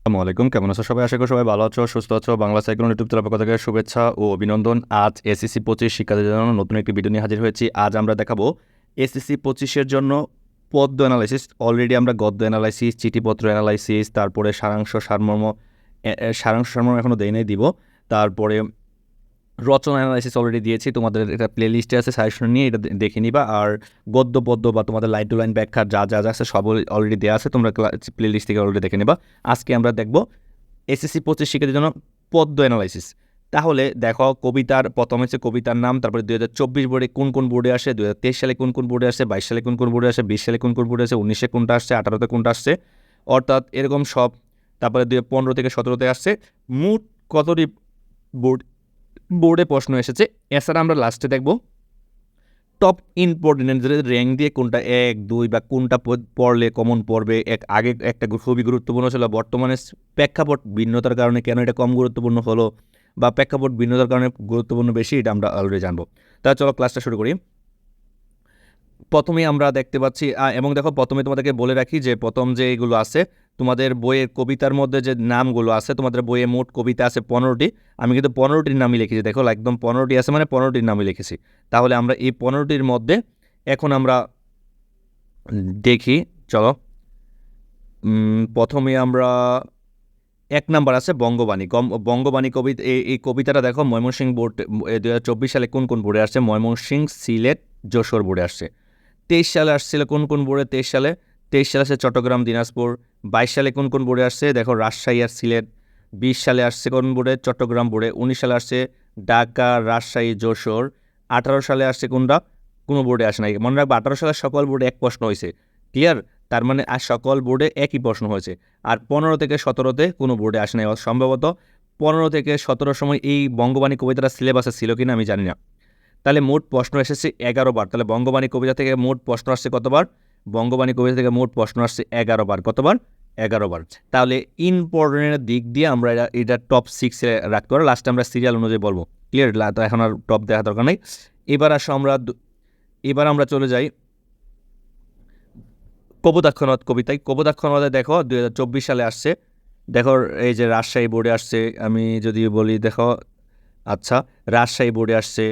আসসালামু আলাইকুম, কেমন আছো সবাই? আশা করি সবাই ভালো আছো, সুস্থ আছো। বাংলা সাইকেল ইউটিউব পক্ষ থেকে শুভেচ্ছা ও অভিনন্দন। আজ এসএসসি পঁচিশ শিক্ষার্থীদের জন্য নতুন একটি ভিডিও নিয়ে হাজির হয়েছি। আজ আমরা দেখাবো এসএসসি পঁচিশের জন্য পদ্ম অ্যানালাইসিস অলরেডি আমরা গদ্য অ্যানালাইসিস চিঠিপত্র অ্যানালাইসিস তারপরে সারাংশ সারমর্ম সারাংশ সারমর্ম এখনও দেই নেই, দিব। তারপরে রচনা অ্যানালাইসিস অলরেডি দিয়েছি, তোমাদের এটা প্লে লিস্টে আছে সাজেশন নিয়ে এটা দেখে নিবা। আর গদ্য, পদ্য বা তোমাদের লাইন টু লাইন ব্যাখ্যা যা যা যা আছে সব অলরেডি দেওয়া আছে, তোমরা প্লে লিস্ট থেকে অলরেডি দেখে নিবা। আজকে আমরা দেখব এসএসসি পঁচিশ শিক্ষার্থীর জন্য পদ্য অ্যানালাইসিস তাহলে দেখো কবিতার, প্রথম হচ্ছে কবিতার নাম, তারপরে দুই হাজার চব্বিশ বোর্ডে কোন কোন বোর্ডে আসে দু হাজার তেইশ সালে কোন কোন বোর্ডে আসে, বাইশ সালে কোন কোন বোর্ডে আসে, বিশ সালে কোন কোন বোর্ডে আসে, উনিশে কোনটা আসছে, আঠারোতে কোনটা আসছে। অর্থাৎ এরকম সব, তারপরে দুই পনেরো থেকে সতেরোতে আসছে। মোট কতটি বোর্ড বোর্ডে প্রশ্ন এসেছে। এছাড়া আমরা লাস্টে দেখব। টপ ইম্পর্টেন্ট র্যাঙ্ক দিয়ে কোনটা এক, দুই বা কোনটা পড়লে কমন পড়বে, এক, আগে একটা খুবই গুরুত্বপূর্ণ ছিল। বর্তমানে প্রেক্ষাপট ভিন্নতার কারণে কেন এটা কম গুরুত্বপূর্ণ হলো বা প্রেক্ষাপট ভিন্নতার কারণে গুরুত্বপূর্ণ বেশি, এটা আমরা অলরেডি জানব। তা চলো ক্লাসটা শুরু করি। প্রথমে আমরা দেখতে পাচ্ছি এবং দেখো প্রথমে তোমাদেরকে বলে রাখি যে প্রথম যে এগুলো আছে তোমাদের বইয়ের কবিতার মধ্যে যে নামগুলো আছে, তোমাদের বইয়ে মোট কবিতা আছে পনেরোটি। আমি কিন্তু পনেরোটির নামই লিখেছি, দেখো একদম পনেরোটি আছে মানে পনেরোটির নামই লিখেছি। তাহলে আমরা এই পনেরোটির মধ্যে এখন আমরা দেখি, চলো। প্রথমে আমরা এক নাম্বার আছে বঙ্গবাণী। বঙ্গবাণী কবিতা এই কবিতাটা দেখো ময়মনসিংহ বোর্ড দু চব্বিশ সালে কোন কোন বোর্ডে আসছে? ময়মনসিংহ সিলেট, যশোর বোর্ডে আসছে। তেইশ সালে আসছিল কোন কোন বোর্ডে? তেইশ সালে তেইশ সালে আসছে চট্টগ্রাম, দিনাজপুর। বাইশ সালে কোন কোন বোর্ডে আসছে? দেখো, রাজশাহী আর সিলেট। বিশ সালে আসছে কোন বোর্ডে? চট্টগ্রাম বোর্ডে। উনিশ সালে আসছে ঢাকা, রাজশাহী, যশোর। আঠারো সালে আসছে কোনটা? কোনো বোর্ডে আসে নাই। মনে রাখব, আঠারো সালে সকল বোর্ডে এক প্রশ্ন হয়েছে। ক্লিয়ার তার মানে আর সকল বোর্ডে একই প্রশ্ন হয়েছে। আর পনেরো থেকে সতেরোতে কোনো বোর্ডে আসে নাই সম্ভবত পনেরো থেকে সতেরোর সময় এই বঙ্গবাণী কবিতাটা সিলেবাসে ছিল কিনা আমি জানি না। তাহলে মোট প্রশ্ন এসেছে এগারো বার। তাহলে বঙ্গবাণী কবিতা থেকে মোট প্রশ্ন আসছে কতবার? বঙ্গবাণী কবিতা থেকে মোট প্রশ্ন আসছে এগারো বার। কতবার? এগারো বার। তাহলে ইম্পর্টেন্টের দিক দিয়ে আমরা এটা এটা টপ সিক্সে রাখতে পারব লাস্টে আমরা সিরিয়াল অনুযায়ী বলব। ক্লিয়ার তো এখন আর টপ দেখা দরকার নেই। এবার আসো আমরা এবার আমরা চলে যাই কবুতাক্ষণত কবিতায়। কবুতাক্ষণতে দেখো দুই হাজার চব্বিশ সালে আসছে। দেখো এই যে রাজশাহী বোর্ডে আসছে, আমি যদি বলি দেখো আচ্ছা রাজশাহী বোর্ডে আসছে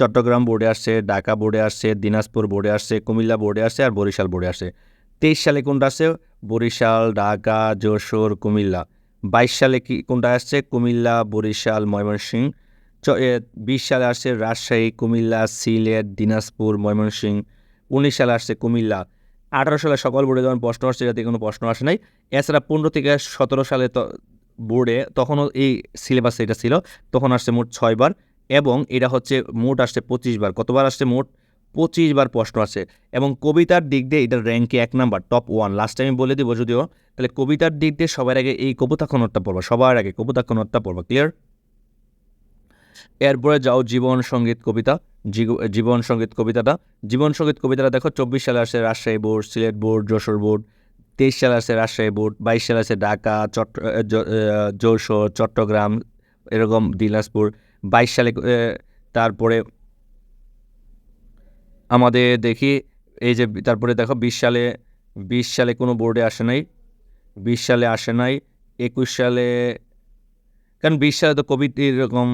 চট্টগ্রাম বোর্ডে আসছে, ঢাকা বোর্ডে আসছে, দিনাজপুর বোর্ডে আসছে, কুমিল্লা বোর্ডে আসছে আর বরিশাল বোর্ডে আসছে। তেইশ সালে কোনটা আসছে? বরিশাল, ঢাকা, যশোর, কুমিল্লা। বাইশ সালে কি কোনটা আসছে? কুমিল্লা, বরিশাল, ময়মনসিংহ। বিশ সালে আসছে রাজশাহী, কুমিল্লা, সিলেট, দিনাজপুর, ময়মনসিংহ। উনিশ সালে আসছে কুমিল্লা। আঠারো সালে সকল বোর্ডে যখন প্রশ্ন আসছে যাতে কোনো প্রশ্ন আসে নাই। এছাড়া পনেরো থেকে সতেরো সালে তো- বোর্ডে তখনও এই সিলেবাস এটা ছিল, তখন আসছে মোট ছয়বার। এবং এটা হচ্ছে মোট আসছে পঁচিশ বার। কতবার আসছে মোট? পঁচিশ বার প্রশ্ন আসছে এবং কবিতার দিক দিয়ে এটার র্যাঙ্কে এক number top one last time বলে দিব যদিও, তাহলে কবিতার দিক দিয়ে সবার আগে এই কবিতা খনরটা পড়বা, সবার আগে কবিতা খনরটা পড়বা ক্লিয়ার এরপরে যাও জীবন সংগীত কবিতা, জীব- জীবন সংগীত কবিতাটা। জীবন সংগীত কবিতাটা দেখো, চব্বিশ সালে আসে Rajshahi board, Sylhet board, Jessore board, তেইশ সালে আসে রাজশাহী বোর্ড, বাইশ সালে আসে ঢাকা, চট্ট যশোর, চট্টগ্রাম, এরকম দিনাজপুর। বাইশ সালে তারপরে আমাদের দেখি, এই যে তারপরে দেখো বিশ সালে বিশ সালে কোনো বোর্ডে আসে নাই, বিশ সালে আসে নাই, একুশ সালে, কারণ বিশ সালে তো কোভিড এরকম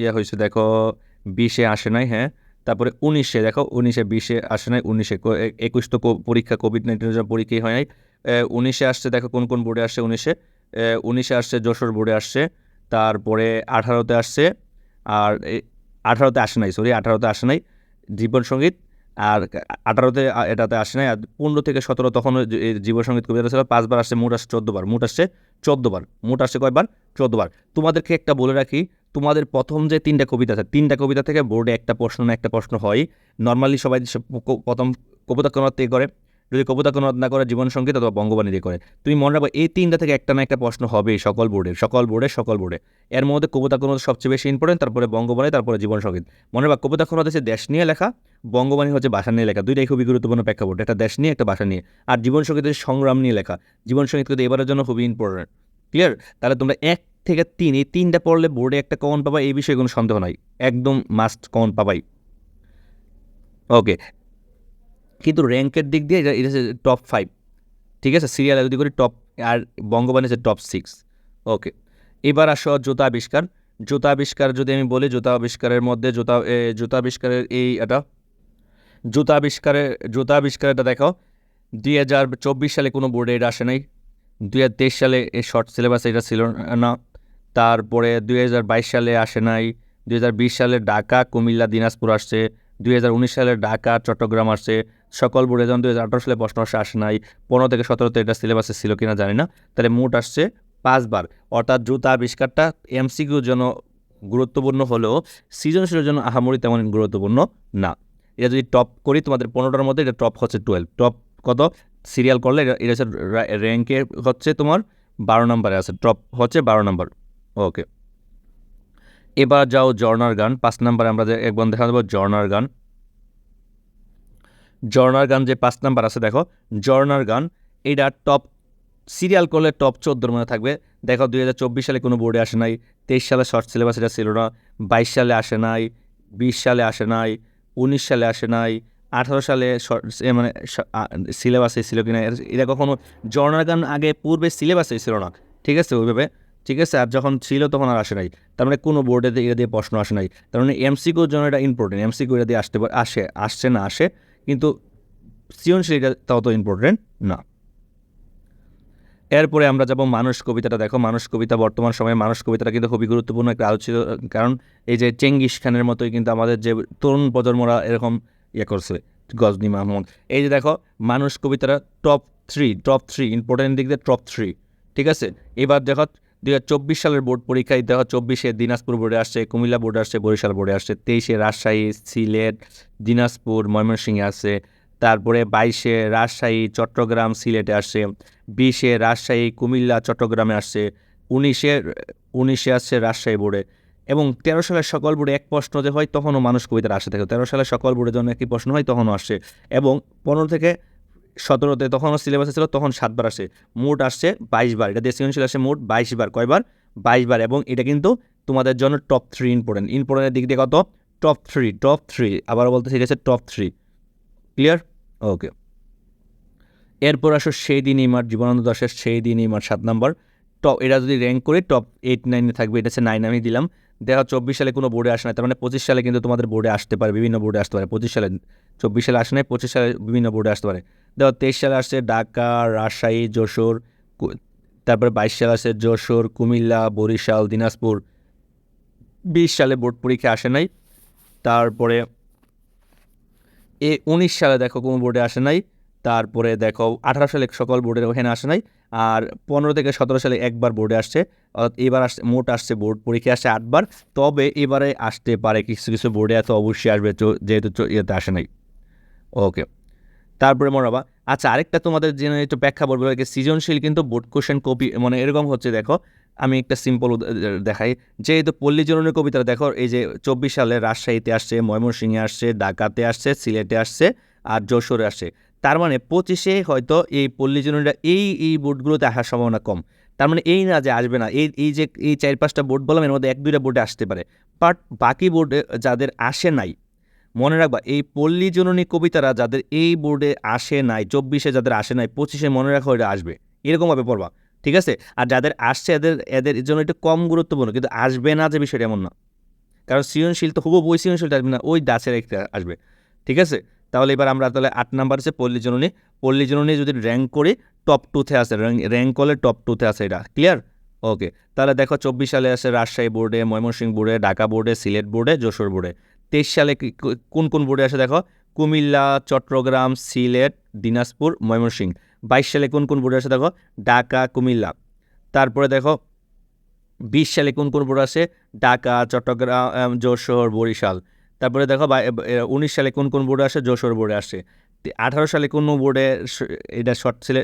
ইয়ে হয়েছে, দেখো বিশে আসে নাই হ্যাঁ তারপরে উনিশে, দেখো উনিশে, বিশে আসে নাই, উনিশে একুশ তো পরীক্ষা, কোভিড নাইন্টিনের জন্য পরীক্ষাই হয় নাই উনিশে আসছে, দেখো কোন কোন বোর্ডে আসছে উনিশে উনিশে আসছে, যশোর বোর্ডে আসছে, তারপরে আঠারোতে আসছে আর আঠারোতে আসে নাই সরি আঠারোতে আসে নাই জীবন সংগীত আর আঠারোতে এটাতে আসে নাই। আর পনেরো থেকে সতেরো তখন ওই যে- এই জীবন সংগীত কবিতা ছিল, পাঁচবার আসছে, মোট আসছে চোদ্দোবার, মোট আসছে চোদ্দোবার, মোট আসছে কয়বার? চোদ্দোবার। তোমাদেরকে একটা বলে রাখি, তোমাদের প্রথম যে তিনটা কবিতা আছে, তিনটা কবিতা থেকে বোর্ডে একটা প্রশ্ন না একটা প্রশ্ন হয়। নর্মালি সবাই প্রথম কবিতা দিয়ে করে। যদি কবিতা কোনাত না করে জীবন সংগীত অথবা বঙ্গবাণী দিয়ে করে। তুমি মনে রাখবে, এই তিনটা থেকে একটা না একটা প্রশ্ন হবেই সকল বোর্ডের সকল বোর্ডে সকল বোর্ডে এর। মধ্যে কবিতা কোনাত সবচেয়ে বেশি ইম্পর্টেন্ট তারপরে বঙ্গবাণী, তারপরে জীবন সংগীত মনে রাখবা কোনাত হচ্ছে দেশ নিয়ে লেখা, বঙ্গবাণী হচ্ছে ভাষা নিয়ে লেখা। দুইটাই খুবই গুরুত্বপূর্ণ প্রেক্ষাপট। একটা দেশ নিয়ে, একটা ভাষা নিয়ে। আর জীবন সংগীত হচ্ছে সংগ্রাম নিয়ে লেখা। জীবন সংগীত কিন্তু এবারের জন্য খুবই ইম্পর্টেন্ট ক্লিয়ার তাহলে তোমরা এক থেকে তিন, এই তিনটা পড়লে বোর্ডে একটা কমন পাবা, এই বিষয়ে কোনো সন্দেহ নাই। একদম মাস্ট কমন পাবাই। ওকে কিন্তু র্যাঙ্কের দিক দিয়ে এটা এটা টপ ফাইভ ঠিক আছে? সিরিয়াল যদি করি টপ আর বঙ্গবাণী হচ্ছে টপ সিক্স ওকে এবার আসো জুতা আবিষ্কার। জুতা আবিষ্কার যদি আমি বলি, জুতা আবিষ্কারের মধ্যে জুতা জুতা আবিষ্কারের এই এটা, জুতা আবিষ্কারের, জুতা আবিষ্কারটা দেখো, দুই হাজার চব্বিশ সালে কোনো বোর্ডে এটা আসে নাই, দুই হাজার তেইশ সালে এই শর্ট সিলেবাস এটা ছিল না, তারপরে দুই হাজার বাইশ সালে আসে নাই, দুই হাজার বিশ সালে ঢাকা, কুমিল্লা, দিনাজপুর আসছে দুই হাজার উনিশ সালে ঢাকা, চট্টগ্রাম আসছে। সকল বোর্ডে যেমন দুই হাজার আঠারো সালে প্রশ্ন আসে আসে নাই। পনেরো থেকে সতেরোতে এটা সিলেবাসে ছিল কিনা জানি না। তাহলে মোট আসছে পাঁচবার। অর্থাৎ জুতা আবিষ্কারটা এমসিকিউর জন্য গুরুত্বপূর্ণ হলেও সৃজনশীলের জন্য আহামরি তেমন গুরুত্বপূর্ণ না। এটা যদি টপ করি, তোমাদের পনেরোটার মধ্যে এটা টপ হচ্ছে টুয়েলভ টপ কত? সিরিয়াল করলে এটা এটা হচ্ছে র্যাঙ্কে হচ্ছে তোমার বারো নম্বরে আছে। টপ হচ্ছে বারো নম্বর। ওকে। এবার যাও জর্নার গান, পাঁচ নম্বরে আমরা একবার দেখা দেবো জর্নার গান। জর্নার গান যে পাঁচ নাম্বার আছে, দেখো জর্নার গান এটা টপ সিরিয়াল করলে টপ চোদ্দোর মধ্যে থাকবে। দেখো, দুই হাজার চব্বিশ সালে কোনো বোর্ডে আসে নাই, তেইশ সালে শর্ট সিলেবাস এটা ছিল না, বাইশ সালে আসে নাই, বিশ সালে আসে নাই, উনিশ সালে আসে নাই, আঠারো সালে মানে সিলেবাসে ছিল কিনা এটা কখনো জর্নার গান আগে পূর্বে সিলেবাসে ছিল না, ঠিক আছে, ওইভাবে। ঠিক আছে, আর যখন ছিল তখন আর আসে নাই। তার মানে কোনো বোর্ডে এটা দিয়ে প্রশ্ন আসে নাই। তার মানে এমসিকিউর জন্য এটা ইম্পর্টেন্ট এমসিকিউ এটা দিয়ে আসতে পারে, আসে, আসছে না, আসে, কিন্তু সৃজনশীল এটা তত ইম্পর্টেন্ট না। এরপরে আমরা যাব মানুষ কবিতাটা। দেখো, মানুষ কবিতা বর্তমান সময়ে মানুষ কবিতাটা কিন্তু খুবই গুরুত্বপূর্ণ একটা আলোচিত কারণ এই যে চেঙ্গিস খানের মতোই কিন্তু আমাদের যে তরুণ প্রজন্মরা এরকম ইয়ে করছে, গজনী মাহমুদ। এই যে দেখো, মানুষ কবিতাটা top three top three important দিক দিয়ে টপ থ্রি ঠিক আছে? এবার দেখো দুই হাজার চব্বিশ সালের বোর্ড পরীক্ষায় দেওয়া চব্বিশে দিনাজপুর বোর্ডে আসছে, কুমিল্লা বোর্ডে আসছে, বরিশাল বোর্ডে আসছে, তেইশে রাজশাহী, সিলেট, দিনাজপুর, ময়মনসিংহে আসছে, তারপরে বাইশে রাজশাহী, চট্টগ্রাম, সিলেটে আসছে, বিশে রাজশাহী, কুমিল্লা, চট্টগ্রামে আসছে, উনিশে উনিশে আসছে রাজশাহী বোর্ডে। এবং তেরো সালের সকল বোর্ডে এক প্রশ্ন যে হয়, তখনও মানুষ কবিতার আসে থাকে, তেরো সালের সকল বোর্ডের জন্য একই প্রশ্ন হয়, তখনও আসে এবং পনেরো থেকে সতেরোতে তখনও সিলেবাসে ছিল তখন সাতবার আসে। মোট আসছে বাইশ বার এটা দেশীয় আসে মোট বাইশ বার কয়বার? বাইশ বার এবং এটা কিন্তু তোমাদের জন্য টপ থ্রি ইম্পর্টেন্ট ইম্পর্টেন্টের দিক দিয়ে কত? টপ থ্রি টপ থ্রি আবার বলতে আছে টপ থ্রি ক্লিয়ার ওকে এরপর আসো সেই দিনই মার জীবনানন্দ দাসের সেই দিনই মার সাত নম্বর টপ এটা যদি র্যাঙ্ক করে টপ এইট নাইনে থাকবে, এটা হচ্ছে নাইন আমি দিলাম। দেখা চব্বিশ সালে কোনো বোর্ডে আসে না, তার মানে পঁচিশ সালে কিন্তু তোমাদের বোর্ডে আসতে পারে, বিভিন্ন বোর্ডে আসতে পারে। পঁচিশ সালে, চব্বিশ সালে আসে নাই, পঁচিশ সালে বিভিন্ন বোর্ডে আসতে পারে। দেখো তেইশ সালে আসছে ঢাকা, রাজশাহী, যশোর তারপরে বাইশ সালে আসছে যশোর, কুমিল্লা, বরিশাল, দিনাজপুর। বিশ সালে বোর্ড পরীক্ষা আসে নাই, তারপরে এ উনিশ সালে দেখো কোনো বোর্ডে আসে নাই। তারপরে দেখো আঠারো সালে সকল বোর্ডের ওখানে আসে নাই, আর পনেরো থেকে সতেরো সালে একবার বোর্ডে আসছে, অর্থাৎ এবার আসছে, মোট আসছে বোর্ড পরীক্ষা আসছে আটবার, তবে এবারে আসতে পারে কিছু কিছু বোর্ডে, এত অবশ্যই আসবে যেহেতু ইয়েতে আসে নাই। ওকে, তারপরে মরাবা আচ্ছা আরেকটা তোমাদের জন্য একটু ব্যাখ্যা বলব যে সৃজনশীল কিন্তু বোর্ড কোশ্চেন কপি মানে এরকম হচ্ছে দেখো, আমি একটা সিম্পল দেখাই, যেহেতু পল্লী কবিতা দেখো, এই যে চব্বিশ সালে রাজশাহীতে আসছে, ময়মনসিংহে আসছে, ঢাকাতে আসছে, সিলেটে আসছে, আর যশোরে আসছে তার মানে পঁচিশে হয়তো এই পল্লী জননীরা এই এই বোর্ডগুলোতে আসার সম্ভাবনা কম। তার মানে এই না যে আসবে না, এই এই যে, এই চার পাঁচটা বোর্ড বললাম, এর মধ্যে এক, দুইটা বোর্ডে আসতে পারে। বাট বাকি বোর্ডে যাদের আসে নাই, মনে রাখবা, এই পল্লী জননী কবিতারা যাদের এই বোর্ডে আসে নাই, চব্বিশে যাদের আসে নাই, পঁচিশে মনে রাখো এটা আসবে। এরকমভাবে পড়বা, ঠিক আছে? আর যাদের আসছে, এদের এদের জন্য একটু কম গুরুত্বপূর্ণ, কিন্তু আসবে না যে বিষয়টা এমন না। কারণ সৃজনশীল তো হুবু বই সৃজনশীলটা আসবে না, ওই দাসের একটা আসবে, ঠিক আছে? তাহলে এবার আমরা তাহলে আট নাম্বার আছে পল্লী জননী। পল্লী জননী যদি র্যাঙ্ক করি টপ টুতে আছে র্যাঙ্ক করলে টপ টুতে আছে এটা। ক্লিয়ার ওকে তাহলে দেখো চব্বিশ সালে আছে রাজশাহী বোর্ডে ময়মনসিংহ বোর্ডে ঢাকা বোর্ডে সিলেট বোর্ডে যশোর বোর্ডে তেইশ সালে কোন কোন বোর্ডে আসে দেখো? কুমিল্লা, চট্টগ্রাম, সিলেট, দিনাজপুর, ময়মনসিংহ। বাইশ সালে কোন কোন বোর্ডে আসে দেখো? ঢাকা, কুমিল্লা। তারপরে দেখো, বিশ সালে কোন কোন বোর্ড আসে? ঢাকা, চট্টগ্রাম যশোর, বরিশাল। তারপরে দেখো উনিশ সালে কোন কোন বোর্ডে আসে? যশোর বোর্ডে আসে। আঠারো সালে কোন বোর্ডে এটা শর্ট ছেলে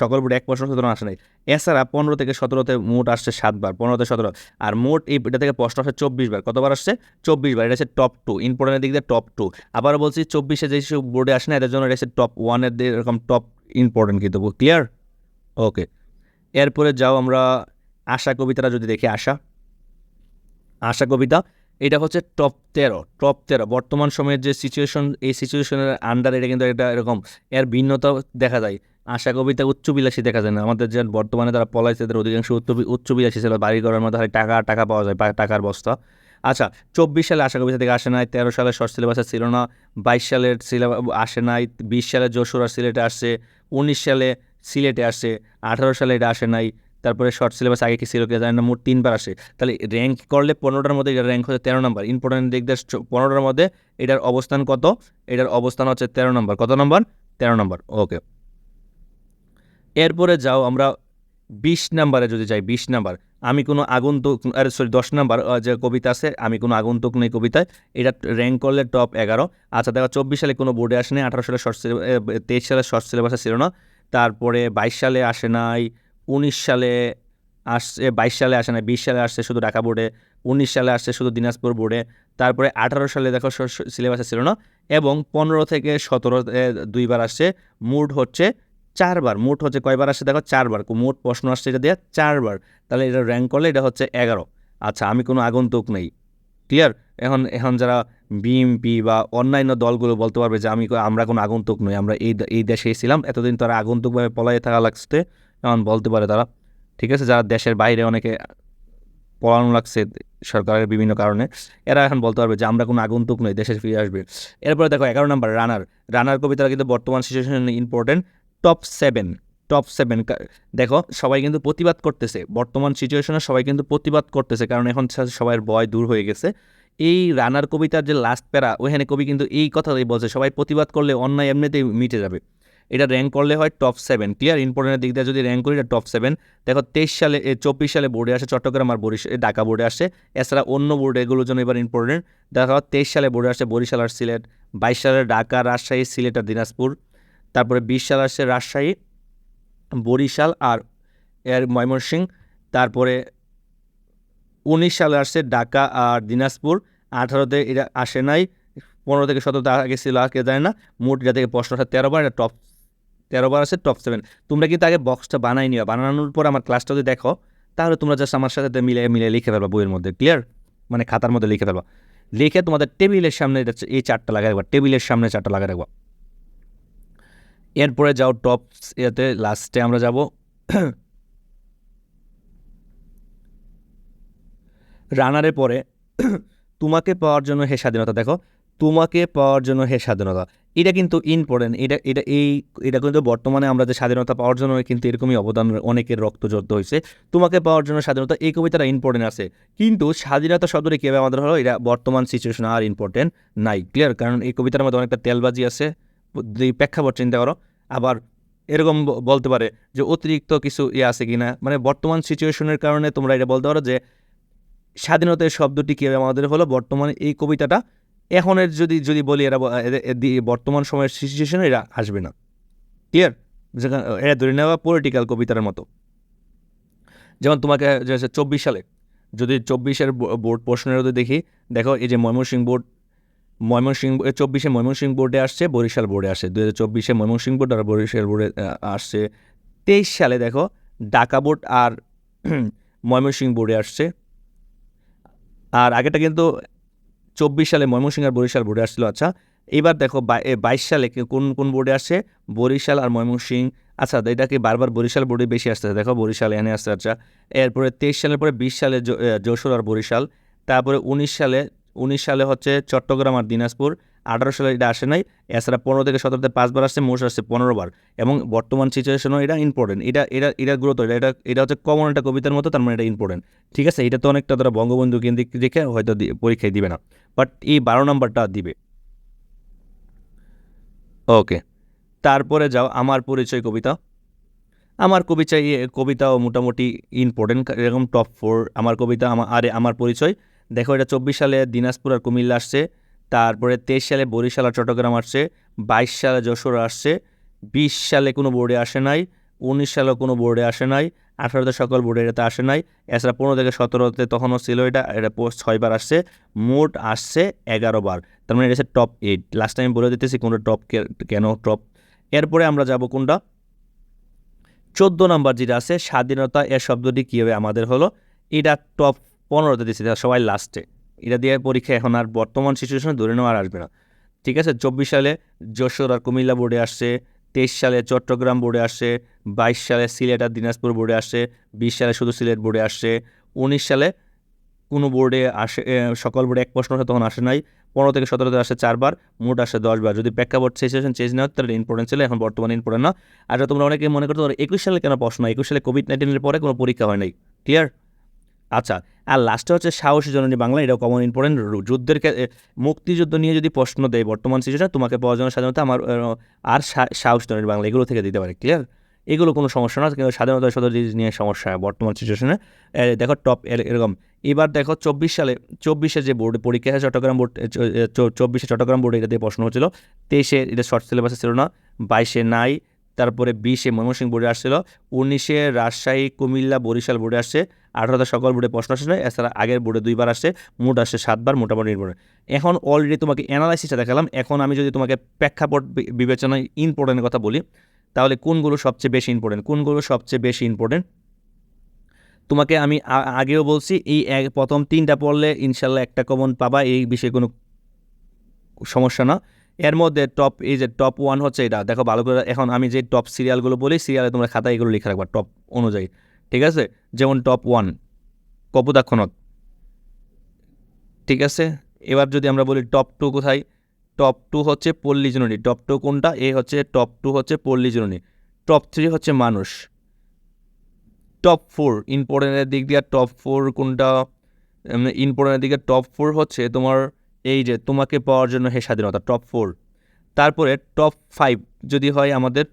সকল বোর্ডে এক পর্যন্ত সুতরাং আসে নাই। এছাড়া পনেরো থেকে সতেরোতে মোট আসছে সাতবার, পনেরো থেকে সতেরো। আর মোট এই, এটা থেকে প্রশ্ন আসছে চব্বিশ বার। কতবার আসছে? চব্বিশ বার। এটা হচ্ছে টপ টু ইম্পর্টেন্টের দিক দিয়ে টপ টু আবার বলছি চব্বিশে যেসব বোর্ডে আসে না, এদের জন্য এটা হচ্ছে টপ ওয়ানের এরকম টপ ইম্পর্টেন্ট কিন্তু। ক্লিয়ার ওকে এরপরে যাও আমরা আশা কবিতাটা যদি দেখি, আশা। আশা কবিতা। এটা হচ্ছে টপ তেরো টপ তেরো। বর্তমান সময়ের যে সিচুয়েশন এই সিচুয়েশনের আন্ডার এটা কিন্তু এটা এরকম, এর ভিন্নতা দেখা যায়। আশা কবিতা উচ্চবিলাসী দেখা যায় না। আমাদের যে বর্তমানে তারা পলাইছে তাদের অধিকাংশ উচ্চ, উচ্চবিলাসী ছিল। বাড়ি করার মধ্যে হয় টাকা টাকা পাওয়া যায় টাকার বস্তা। আচ্ছা চব্বিশ সালে আশা কবিতা থেকে আসে নাই, তেরো সালে শর্ট সিলেবাসে ছিল না, বাইশ সালের সিলেবাস আসে নাই, বিশ সালে যশোর সিলেটে আসছে উনিশ সালে সিলেটে আসছে আঠারো সালে এটা আসে নাই তারপরে শর্ট সিলেবাস আগে কি ছিল কি জানি না, মোট তিনবার আসে। তাহলে র্যাঙ্ক করলে পনেরোটার মধ্যে এটা র্যাঙ্ক হচ্ছে তেরো নম্বর ইম্পর্টেন্ট দিয়ে পনেরোটার মধ্যে এটার অবস্থান কত? এটার অবস্থান হচ্ছে তেরো নম্বর কত নম্বর তেরো নম্বর ওকে এরপরে যাও আমরা বিশ নাম্বারে যদি যাই, বিশ নাম্বার আমি কোনো আগন্তুক, আরে সরি দশ নাম্বার যে কবিতা আছে, আমি কোনো আগন্তুক নেই কবিতায়। এটা র্যাঙ্ক করলে টপ এগারো। আচ্ছা দেখো, চব্বিশ সালে কোনো বোর্ডে আসে নাই, আঠারো সালে শর্ট সিলেবাস তেইশ সালে শর্ট সিলেবাসে ছিল না। তারপরে বাইশ সালে আসে নাই উনিশ সালে আসছে বাইশ সালে আসে না, বিশ সালে আসছে শুধু ঢাকা বোর্ডে, উনিশ সালে আসছে শুধু দিনাজপুর বোর্ডে, তারপরে আঠারো সালে দেখো সিলেবাসে ছিল না, এবং পনেরো থেকে সতেরো দুইবার আসছে মুড হচ্ছে চারবার, মোট হচ্ছে কয়বার আসছে দেখো চারবার মোট প্রশ্ন আসছে এটা দিয়ে চারবার, তাহলে এটা র্যাঙ্ক করলে এটা হচ্ছে এগারো। আচ্ছা আমি কোনো আগন্তুক নেই ক্লিয়ার এখন এখন যারা বিএমপি বা অন্যান্য দলগুলো বলতে পারবে যে আমি আমরা কোনো আগন্তুক নই, আমরা এই এই দেশে ছিলাম, এতদিন তারা আগন্তুকভাবে পলাইয়ে থাকা লাগছে এমন বলতে পারে তারা। ঠিক আছে, যারা দেশের বাইরে অনেকে পড়ানো লাগছে সরকারের বিভিন্ন কারণে, এরা এখন বলতে পারবে যে আমরা কোনো আগন্তুক নই, দেশে ফিরে আসবে। এরপরে দেখো, এগারো নম্বর, রানার। রানার কবিতাটা কিন্তু বর্তমান situation important top seven top seven দেখো, সবাই কিন্তু প্রতিবাদ করতেছে। বর্তমান সিচুয়েশনে সবাই কিন্তু প্রতিবাদ করতেছে, কারণ এখন সা- সবার ভয় দূর হয়ে গেছে। এই রানার কবিতার যে লাস্ট প্যারা, ওইখানে কবি কিন্তু এই কথাটাই বলছে, সবাই প্রতিবাদ করলে অন্যায় এমনিতেই মিটে যাবে। এটা র্যাঙ্ক করলে হয় টপ সেভেন ক্লিয়ার ইম্পর্টেন্টের দিক দিয়ে যদি র্যাঙ্ক করি, এটা টপ সেভেন দেখো, তেইশ সালে চব্বিশ সালে বোর্ডে আসে চট্টগ্রাম আর বরিশাল ঢাকা বোর্ডে আসে। এছাড়া অন্য বোর্ডে এগুলোর জন্য এবার ইম্পর্টেন্ট দেখো, তেইশ সালে বোর্ডে আসে বরিশাল আর সিলেট, বাইশ সালে ঢাকা, রাজশাহী, সিলেট আর দিনাজপুর। তারপরে বিশ সালে আসছে রাজশাহী, বরিশাল আর এর ময়মনসিংহ। তারপরে উনিশ সালে আসছে ঢাকা আর দিনাজপুর। আঠারোতে এটা আসে নাই, পনেরো থেকে সতেরোতে আগে ছিল, আগে যায় না। মোট এটা থেকে প্রশ্ন আসে তেরোবার এটা টপ তেরোবার আছে টপ সেভেন তোমরা কিন্তু আগে বক্সটা বানাই নিও বানানোর পর আমার ক্লাসটা যদি দেখো, তাহলে তোমরা জাস্ট আমার সাথে মিলে মিলে লিখে ফেলবা বইয়ের মধ্যে ক্লিয়ার মানে খাতার মধ্যে লিখে ফেলবা। লিখে তোমাদের টেবিলের সামনে এই চারটা লাগাই রাখবা। টেবিলের সামনে চারটা লাগাই রাখবা। এরপরে যাও টপ ইয়েতে লাস্টে আমরা যাব। রানারের পরে, তোমাকে পাওয়ার জন্য হে স্বাধীনতা। দেখো, তোমাকে পাওয়ার জন্য হে স্বাধীনতা। এটা কিন্তু ইম্পর্টেন্ট এটা এটা এই, এটা কিন্তু বর্তমানে আমরা যে স্বাধীনতা পাওয়ার জন্য কিন্তু এরকমই অবদান অনেকের রক্ত জড়িত হয়েছে। তোমাকে পাওয়ার জন্য স্বাধীনতা এই কবিতাটা ইম্পর্টেন্ট আছে। কিন্তু স্বাধীনতা শব্দটি কীভাবে আমাদের হলো, এটা বর্তমান সিচুয়েশন আর ইম্পর্টেন্ট নাই। ক্লিয়ার কারণ এই কবিতার মধ্যে অনেকটা তেলবাজি আছে। প্রেক্ষাপট চিন্তা করো। আবার এরকম বলতে পারে যে অতিরিক্ত কিছু ইয়ে আছে কিনা। মানে বর্তমান সিচুয়েশনের কারণে তোমরা এটা বলতে পারো যে স্বাধীনতার শব্দটি কীভাবে আমাদের হলো, বর্তমানে এই কবিতাটা এখনের যদি যদি বলি এরা বর্তমান সময়ের সিচুয়েশনে এরা আসবে না। ক্লিয়ার যেখানে এরা ধরে নেওয়া পলিটিক্যাল কবিতার মতো। যেমন তোমাকে চব্বিশ সালে, যদি চব্বিশের বোর্ড প্রশ্নের দেখি, দেখো এই যে ময়মনসিংহ বোর্ড ময়মনসিংহ চব্বিশে ময়মনসিংহ বোর্ডে আসছে, বরিশাল বোর্ডে আসছে। দু হাজার চব্বিশে ময়মনসিংহ বোর্ড আর বরিশাল বোর্ডে আসছে। তেইশ সালে দেখো, ঢাকা বোর্ড আর ময়মনসিংহ বোর্ডে আসছে। আর আগেটা কিন্তু চব্বিশ সালে ময়মনসিংহ আর বরিশাল বোর্ডে আসছিল। আচ্ছা এবার দেখো বাইশ সালে কোন কোন বোর্ডে আসছে বরিশাল আর ময়মনসিংহ আচ্ছা এটাকে বারবার বরিশাল বোর্ডে বেশি আসতেছে? দেখো বরিশাল এনে আসছে। আচ্ছা এরপরে তেইশ সালের পরে বিশ সালে যশোর আর বরিশাল। তারপরে উনিশ সালে উনিশ সালে হচ্ছে চট্টগ্রাম আর দিনাজপুর, আঠারো সালে এটা আসে নাই, এছাড়া পনেরো থেকে সতেরোতে পাঁচবার আসছে মোট আসছে পনেরো বার এবং বর্তমান সিচুয়েশনও এটা ইম্পর্টেন্ট এটা এটা এটা গুরুত্ব, এটা এটা এটা হচ্ছে কমন একটা কবিতার মতো, তার মানে এটা ইম্পর্টেন্ট ঠিক আছে? এটা তো অনেকটা তারা বঙ্গবন্ধু কেন্দ্রিক দেখে হয়তো পরীক্ষায় দিবে না। বাট এই বারো নম্বরটা দিবে। ওকে তারপরে যাও, আমার পরিচয় কবিতা। আমার কবিতা কবিতাও মোটামুটি ইম্পর্টেন্ট এরকম টপ ফোর আমার কবিতা আমার আরে, আমার পরিচয়। দেখো এটা চব্বিশ সালে দিনাজপুর আর কুমিল্লা আসছে, তারপরে তেইশ সালে বরিশাল আর চট্টগ্রাম আসছে, বাইশ সালে যশোর আসছে, বিশ সালে কোনো বোর্ডে আসে নাই, উনিশ সালে কোনো বোর্ডে আসে নাই, আঠারোতে সকল বোর্ডে এটাতে আসে নাই, এছাড়া পনেরো থেকে সতেরোতে তখনও ছিল এটা এটা পোস্ট ছয়বার আসছে, মোট আসছে এগারো বার, তার মানে এটা টপ এইট লাস্ট টাইম বলে দিতেছি কোনটা টপ কেন টপ এরপরে আমরা যাব কোনটা? চোদ্দ নাম্বার যেটা আছে, স্বাধীনতা এর শব্দটি কীভাবে আমাদের হলো? এটা টপ পনেরোতে দিচ্ছে এটা সবাই লাস্টে এটা দিয়ে পরীক্ষা এখন আর বর্তমান সিচুয়েশনে ধরে নেওয়া আর আসবে না। ঠিক আছে? চব্বিশ সালে যশোর আর কুমিল্লা বোর্ডে আসছে, তেইশ সালে চট্টগ্রাম বোর্ডে আসছে, বাইশ সালে সিলেট আর দিনাজপুর বোর্ডে আসছে, বিশ সালে শুধু সিলেট বোর্ডে আসছে, উনিশ সালে কোনো বোর্ডে আসে সকল বোর্ডে এক প্রশ্ন তখন আসে নাই। পনেরো থেকে সতেরোতে আসে চারবার, মোট আসে দশবার। যদি প্রেক্ষাপট সিচুয়েশন চেঞ্জ না হতো তাহলে ইম্পর্টেন্ট ছিল, এখন বর্তমানে ইম্পর্টেন্ট না। আর তোমরা অনেকে মনে করতে পারো, একুশ সালে কেন প্রশ্ন একুশ সালে কোভিড নাইন্টিনের পরে কোনো পরীক্ষা হয় নাই। ক্লিয়ার আচ্ছা আর লাস্টে হচ্ছে সাহসী জননী বাংলা এটা কমন ইম্পর্টেন্ট যুদ্ধের মুক্তিযুদ্ধ নিয়ে যদি প্রশ্ন দেয়, বর্তমান সিচুয়েশন তোমাকে পাওয়ার জন্য স্বাধীনতা আমার আর সাহস জননী বাংলা, এগুলো থেকে দিতে পারে ক্লিয়ার এগুলো কোনো সমস্যা না, কিন্তু স্বাধীনতা সদর নিয়ে সমস্যা বর্তমান সিচুয়েশনে দেখো টপ এরকম। এবার দেখো চব্বিশ সালে, চব্বিশে যে বোর্ড পরীক্ষা চট্টগ্রাম বোর্ড চব্বিশে চট্টগ্রাম বোর্ডে এটা দিয়ে প্রশ্ন হচ্ছিল, তেইশে এটা শর্ট সিলেবাসে ছিল না, বাইশে নাই তারপরে বিশে ময়মনসিংহ বোর্ডে আসছিল, উনিশে রাজশাহী, কুমিল্লা, বরিশাল বোর্ডে আসছে, আঠারোতে সকল বোর্ডে প্রশ্ন আসছে না এছাড়া আগের বোর্ডে দুইবার আসছে, মোট আসছে সাতবার, মোটামুটি নির্ভর। এখন অলরেডি তোমাকে অ্যানালাইসিসটা দেখালাম, এখন আমি যদি তোমাকে প্রেক্ষাপট বিবেচনায় ইম্পর্টেন্ট কথা বলি, তাহলে কোনগুলো সবচেয়ে বেশি ইম্পর্টেন্ট কোনগুলো সবচেয়ে বেশি ইম্পর্টেন্ট তোমাকে আমি আগেও বলছি, এই এক- প্রথম তিনটা পড়লে ইনশাল্লাহ একটা কমন পাবা, এই বিষয়ে কোনো সমস্যা না। এর মধ্যে টপ এই যে টপ ওয়ান হচ্ছে এটা। দেখো ভালো করে এখন আমি যে টপ সিরিয়ালগুলো বলি সিরিয়ালে তোমরা খাতায় এগুলো লিখে রাখবা টপ অনুযায়ী। ঠিক আছে? যেমন টপ ওয়ান কপুদাক্ষণক ঠিক আছে? এবার যদি আমরা বলি টপ টু কোথায়? টপ টু হচ্ছে পল্লী জননী। টপ টু কোনটা? এ হচ্ছে টপ টু হচ্ছে পল্লী জননী। টপ থ্রি হচ্ছে মানুষ। টপ ফোর ইম্পর্টেন্টের দিক দিয়ে টপ ফোর কোনটা? ইম্পর্টেন্টের দিকে টপ ফোর হচ্ছে তোমার এই যে তোমাকে পাওয়ার জন্য হে স্বাধীনতা টপ ফোর তারপরে টপ ফাইভ যদি হয় আমাদের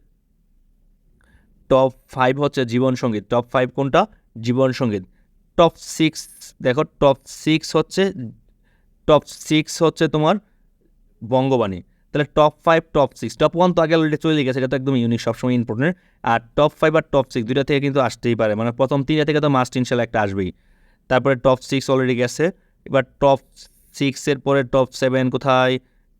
টপ ফাইভ হচ্ছে জীবন সংগীত। টপ ফাইভ কোনটা? জীবন সংগীত। টপ সিক্স দেখো টপ সিক্স হচ্ছে টপ সিক্স হচ্ছে তোমার বঙ্গবাণী। তাহলে top five top six top one তো আগে অলরেডি চলে গেছে, এটা তো একদম ইউনিক সবসময় ইম্পর্টেন্ট আর টপ ফাইভ আর টপ সিক্স দুইটা থেকে কিন্তু আসতেই পারে। মানে প্রথম তিনটা থেকে তো মাস্ট ইনশাল্লাহ একটা আসবেই। তারপরে টপ সিক্স অলরেডি গেছে। এবার টপ সিক্সের পরে টপ সেভেন কোথায়?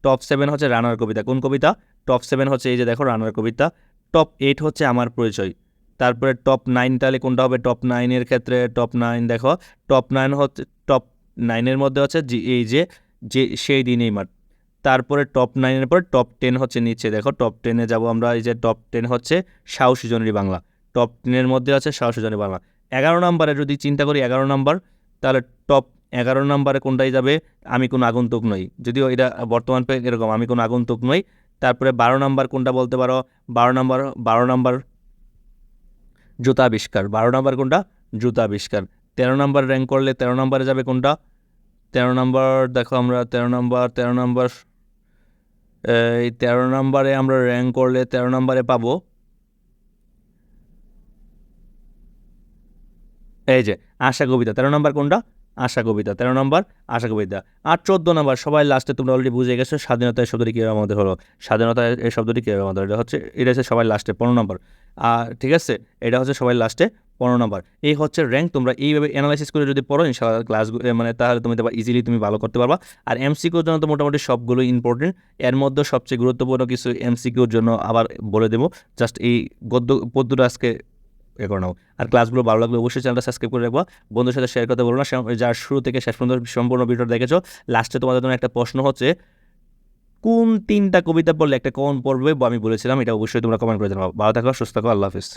টপ সেভেন হচ্ছে রানার কবিতা। কোন কবিতা? টপ সেভেন হচ্ছে এই যে দেখো রানার কবিতা। টপ এইট হচ্ছে আমার পরিচয়। তারপরে টপ নাইন তাহলে কোনটা হবে? টপ নাইনের ক্ষেত্রে টপ নাইন দেখো। টপ নাইন হচ্ছে টপ নাইনের মধ্যে হচ্ছে এই যে যে, সেই দিনেই মাঠ। তারপরে টপ নাইনের পর টপ টেন হচ্ছে নিচে। দেখো টপ টেনে যাব আমরা। এই যে টপ টেন হচ্ছে সাহসী জনের বাংলা। টপ টেনের মধ্যে আছে সাহসী জনের বাংলা। এগারো নম্বরে যদি চিন্তা করি, এগারো নম্বর তাহলে টপ এগারো নম্বরে কোনটাই যাবে? আমি কোনো আগন্তুক নই। যদিও এটা বর্তমান পে এরকম, আমি কোনো আগন্তুক নই। তারপরে বারো নম্বর কোনটা বলতে পারো? বারো নম্বর বারো নম্বর জুতা আবিষ্কার। বারো নম্বর কোনটা? জুতা আবিষ্কার। তেরো নম্বর র্যাঙ্ক করলে তেরো নম্বরে যাবে কোনটা? তেরো নম্বর, দেখো আমরা তেরো নম্বর তেরো নম্বর, এই তেরো নম্বরে আমরা র্যাঙ্ক করলে তেরো নম্বরে পাবো। এই যে, আশা কবিতা, তেরো নম্বর কোনটা? আশা কবিতা, তেরো নম্বর, আশা কবিতা। আর চোদ্দ নম্বর, সবাই লাস্টে তোমরা অলরেডি বুঝে গেছো স্বাধীনতা এই শব্দটি কীভাবে আমাদের হলো? স্বাধীনতা এই শব্দটি কীভাবে আমাদের এটা হচ্ছে এটা হচ্ছে সবাই লাস্টে পনেরো নম্বর। আর ঠিক আছে, এটা হচ্ছে সবাই লাস্টে পনেরো নম্বর। এই হচ্ছে র্যাঙ্ক তোমরা এইভাবে অ্যানালাইসিস করে যদি পড়ো, ইনশাআল্লাহ ক্লাস মানে তাহলে তুমি ইজিলি তুমি ভালো করতে পারবা। আর এমসিকিউর জন্য তো মোটামুটি সবগুলো ইম্পর্টেন্ট এর মধ্যে সবচেয়ে গুরুত্বপূর্ণ কিছু এমসিকিউর জন্য আবার বলে দেবো। জাস্ট এই গদ্য, পদ্যটা আজকে এ করে নাও। আর ক্লাসগুলো ভালো লাগলে অবশ্যই চ্যানেলটা সাবস্ক্রাইব করে রাখব। বন্ধুর সাথে শেয়ার করতে বলো না যার শুরু থেকে শেষ পর্যন্ত সম্পূর্ণ ভিডিও দেখেছ লাস্টে তোমাদের জন্য একটা প্রশ্ন হচ্ছে, কোন তিনটা কবিতা পড়লে একটা কোন পড়বে আমি বলেছিলাম, এটা অবশ্যই তোমরা কমেন্ট করে জানাব। ভালো থাকো সুস্থ থাকো আল্লাহ হাফিজ।